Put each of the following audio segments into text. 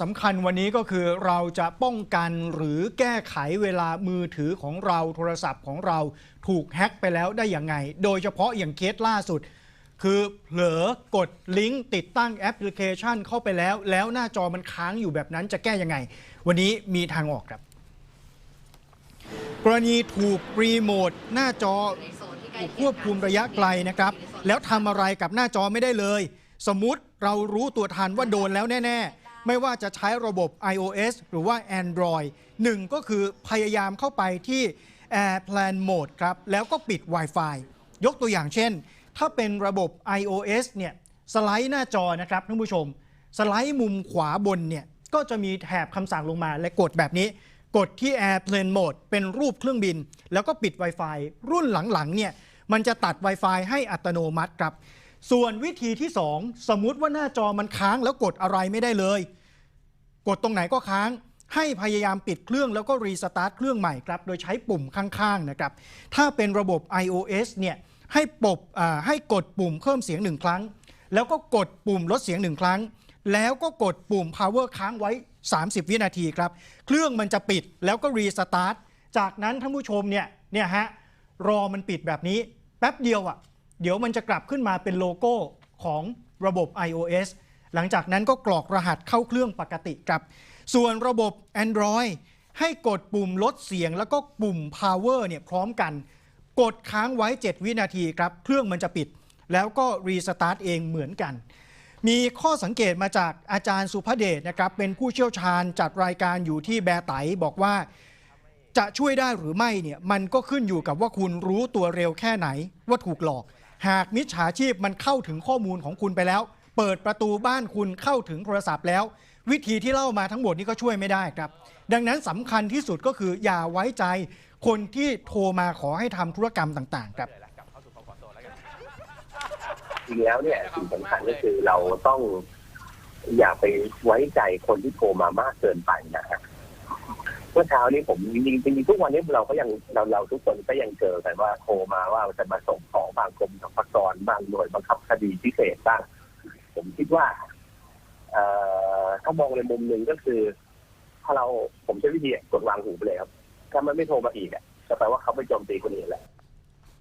สำคัญวันนี้ก็คือเราจะป้องกันหรือแก้ไขเวลามือถือของเราโทรศัพท์ของเราถูกแฮ็กไปแล้วได้อย่างไง โดยเฉพาะอย่างเคสล่าสุด คือเผลอกดลิงก์ติดตั้งแอปพลิเคชันเข้าไปแล้ว แล้วหน้าจอมันค้างอยู่แบบนั้นจะแก้ยังไง วันนี้มีทางออกครับ กรณีถูกรีโมทหน้าจอถูกควบคุมระยะไกลนะครับ แล้วทำอะไรกับหน้าจอไม่ได้เลย สมมติเรารู้ตัวทันว่าโดนแล้วแน่ ๆ ไม่ว่าจะใช้ระบบ iOS หรือว่า Android หนึ่งก็คือพยายามเข้าไปที่ Airplan Mode ครับ แล้วก็ปิด Wi-Fi ยกตัวอย่างเช่น ถ้าเป็นระบบ iOS เนี่ยสไลด์หน้าจอนะครับท่านผู้ชม สไลด์มุมขวาบนเนี่ยก็จะมีแถบคำสั่งลงมาและกดแบบนี้ กดที่ Airplane Mode เป็นรูปเครื่องบิน แล้วก็ปิด Wi-Fi รุ่นหลังๆเนี่ยมันจะตัด Wi-Fi ให้อัตโนมัติครับ ส่วนวิธีที่ 2 สมมุติว่าหน้าจอมันค้างแล้วกดอะไรไม่ได้เลย กดตรงไหนก็ค้าง ให้พยายามปิดเครื่องแล้วก็รีสตาร์ทเครื่องใหม่ครับ โดยใช้ปุ่มข้างๆนะครับ ถ้าเป็นระบบ iOS เนี่ยให้ปบอ่าให้กดปุ่มเพิ่มเสียงหนึ่งครั้ง แล้วก็กดปุ่มลดเสียงหนึ่งครั้ง แล้วก็กดปุ่ม power ค้างไว้ 30 วินาทีครับ เครื่องมันจะปิดแล้วก็รีสตาร์ทจากนั้นท่านผู้ชมเนี่ยเนี่ยฮะรอมันปิดแบบนี้แป๊บเดียวอะ่ะ เดี๋ยวมันจะกลับขึ้นมาเป็นโลโก้ของระบบ iOS หลังจากนั้นก็กรอกรหัสเข้าเครื่องปกติครับ ส่วนระบบ Android ให้กดปุ่มลดเสียงแล้วก็ปุ่ม power เนี่ยพร้อมกัน กดค้างไว้ 7 วินาทีครับ เครื่องมันจะปิด แล้วก็รีสตาร์ทเองเหมือนกัน มีข้อสังเกตมาจากอาจารย์สุภเดชนะครับ เป็นผู้เชี่ยวชาญจัดรายการอยู่ที่แบร์ไตบอกว่า จะช่วยได้หรือไม่เนี่ยมันก็ขึ้นอยู่กับว่าคุณรู้ตัวเร็วแค่ไหนว่าถูกหลอก หากมิจฉาชีพมันเข้าถึงข้อมูลของคุณไปแล้ว เปิดประตูบ้านคุณเข้าถึงโทรศัพท์แล้ว วิธีที่เล่ามาทั้งหมดนี้ก็ช่วยไม่ได้ครับ ดังนั้นสำคัญที่สุดก็คืออย่าไว้ใจคนที่โทรมาขอให้ทำธุรกรรมต่าง ๆ ครับจริงแล้วเนี่ยสิ่งสำคัญก็คือเราต้องอย่าไปไว้ใจคนที่โทรมามากเกินไปนะฮะเมื่อเช้านี้ผมจริงๆจริงทุกวันนี้เราก็ยังเราเราทุกคนก็ยังเจอกันว่าโทรมาว่าจะมาส่งของ บางกรมสรรพากรบางหน่วยบังคับคดีพิเศษบ้างผมคิดว่าเอ่อถ้ามองในมุมหนึ่งก็คือ ถ้าเราผมใช้วิธีกดวางหูไปเลยครับ ถ้ามันไม่โทรมาอีกอะก็แปลว่าเขาไปโจมตีคนอื่นแหละ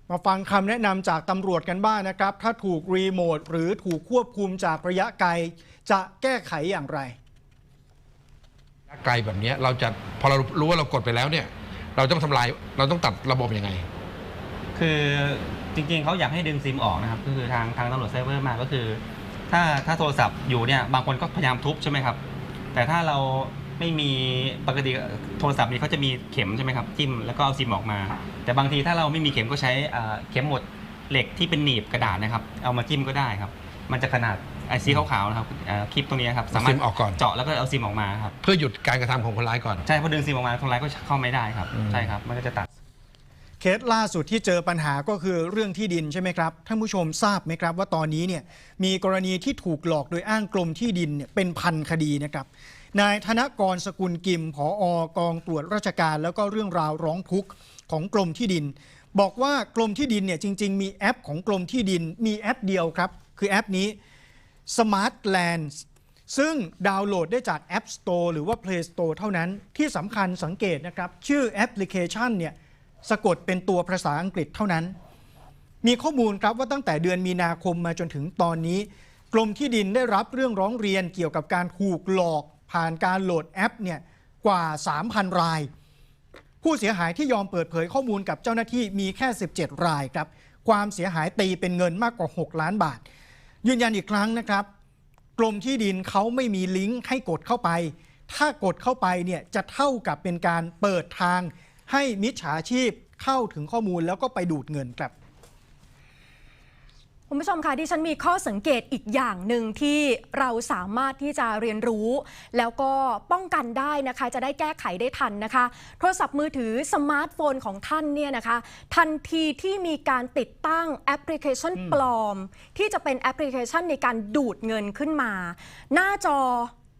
มาฟังคำแนะนำจากตำรวจกันบ้างนะครับ ถ้าถูกรีโมทหรือถูกควบคุมจากระยะไกล จะแก้ไขอย่างไรไกลแบบเนี้ยเราจะพอเรารู้ว่าเรากดไปแล้วเนี่ย เราต้องทำลายเราต้องตัดระบบยังไง คือ จริงๆเขาอยากให้ดึงซิมออกนะครับก็คือทางทางตำรวจไซเบอร์มาก็คือ ถ้าถ้าโทรศัพท์อยู่เนี่ยบางคนก็พยายามทุบใช่ไหมครับ แต่ถ้าเราไม่มีปกติโทรศัพท์นี่เขาจะมีเข็มใช่ไหมครับจิ้มแล้วก็เอาซิมออกมา แต่บางทีถ้าเราไม่มีเข็มก็ใช้อ่าเข็มหมดเหล็กที่เป็นหนีบกระดาษนะครับ เอามาจิ้มก็ได้ครับ มันจะขนาดไอซีขาวๆนะครับอ่าคลิปตรงนี้ครับสามารถซิมออกก่อนเจาะแล้วก็เอาซิมออกมาครับเพื่อหยุดการกระทำของคนร้ายก่อนใช่พอดึงซิมออกมาคนร้ายก็เข้าไม่ได้ครับอืมใช่ครับมันก็จะตัด เคสล่าสุดที่เจอปัญหาก็คือเรื่องที่ดินใช่ไหมครับท่านผู้ชมทราบไหมครับ ว่าตอนนี้เนี่ยมีกรณีที่ถูกหลอกโดยอ้างกรมที่ดินเนี่ยเป็นพันคดีนะครับนายธนกรสกุลกิมผออกองตรวจราชการ แล้วก็เรื่องราวร้องทุกข์ของกรมที่ดิน บอกว่ากรมที่ดินเนี่ยจริง ๆ มีแอปของกรมที่ดิน มีแอปเดียวครับ คือแอปนี้ Smart Land ซึ่งดาวน์โหลดได้จาก App Store หรือว่า Play Store เท่านั้นที่สำคัญสังเกตนะครับชื่อแอปพลิเคชันเนี่ย สะกดเป็นตัวภาษาอังกฤษเท่านั้น มีข้อมูลครับว่าตั้งแต่เดือนมีนาคมมาจนถึงตอนนี้ กรมที่ดินได้รับเรื่องร้องเรียนเกี่ยวกับการถูกหลอกผ่านการโหลดแอปเนี่ยกว่า 3,000 ราย ผู้เสียหายที่ยอมเปิดเผยข้อมูลกับเจ้าหน้าที่มีแค่ 17 รายครับ ความเสียหายตีเป็นเงินมากกว่า 6 ล้านบาท ยืนยันอีกครั้งนะครับ กรมที่ดินเขาไม่มีลิงก์ให้กดเข้าไป ถ้ากดเข้าไปเนี่ยจะเท่ากับเป็นการเปิดทาง ให้มิจฉาชีพเข้าถึงข้อมูลแล้วก็ไปดูดเงินครับคุณผู้ชมคะที่ฉันมีข้อสังเกตอีกอย่างหนึ่งที่เราสามารถที่จะเรียนรู้ แล้วก็ป้องกันได้นะคะ จะได้แก้ไขได้ทันนะคะ โทรศัพท์มือถือสมาร์ทโฟนของท่านเนี่ยนะคะ ทันทีที่มีการติดตั้งแอปพลิเคชันปลอม ที่จะเป็นแอปพลิเคชันในการดูดเงินขึ้นมา หน้าจอ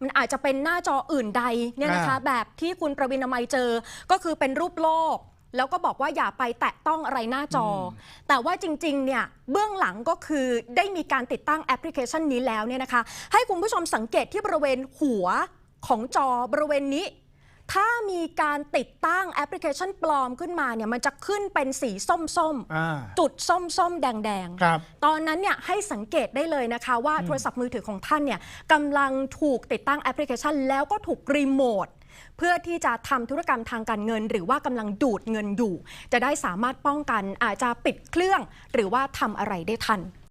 มันอาจจะเป็นหน้าจออื่นใดเนี่ยนะคะอ่าแบบที่คุณประวินามัยเจอก็คือเป็นรูปโลก แล้วก็บอกว่าอย่าไปแตะต้องอะไรหน้าจออแต่ว่าจริงๆเนี่ยเบื้องหลังก็คือได้มีการติดตั้งแอปพลิเคชันนี้แล้วเนี่ยนะคะ ให้คุณผู้ชมสังเกตที่บริเวณหัวของจอบริเวณนี้ ถ้ามีการติดตั้งแอปพลิเคชันปลอมขึ้นมาเนี่ยมันจะขึ้นเป็นสีส้มๆอ่าจุดส้มๆ แดงครับตอนนั้นเนี่ยให้สังเกตได้เลยนะคะว่าโทรศัพท์มือถือของท่านเนี่ยกำลังถูกติดตั้งแอปพลิเคชัน แล้วก็ถูกรีโมทเพื่อที่จะทำธุรกรรมทางการเงิน หรือว่ากำลังดูดเงินอยู่ จะได้สามารถป้องกันอาจจะปิดเครื่อง หรือว่าทำอะไรได้ทัน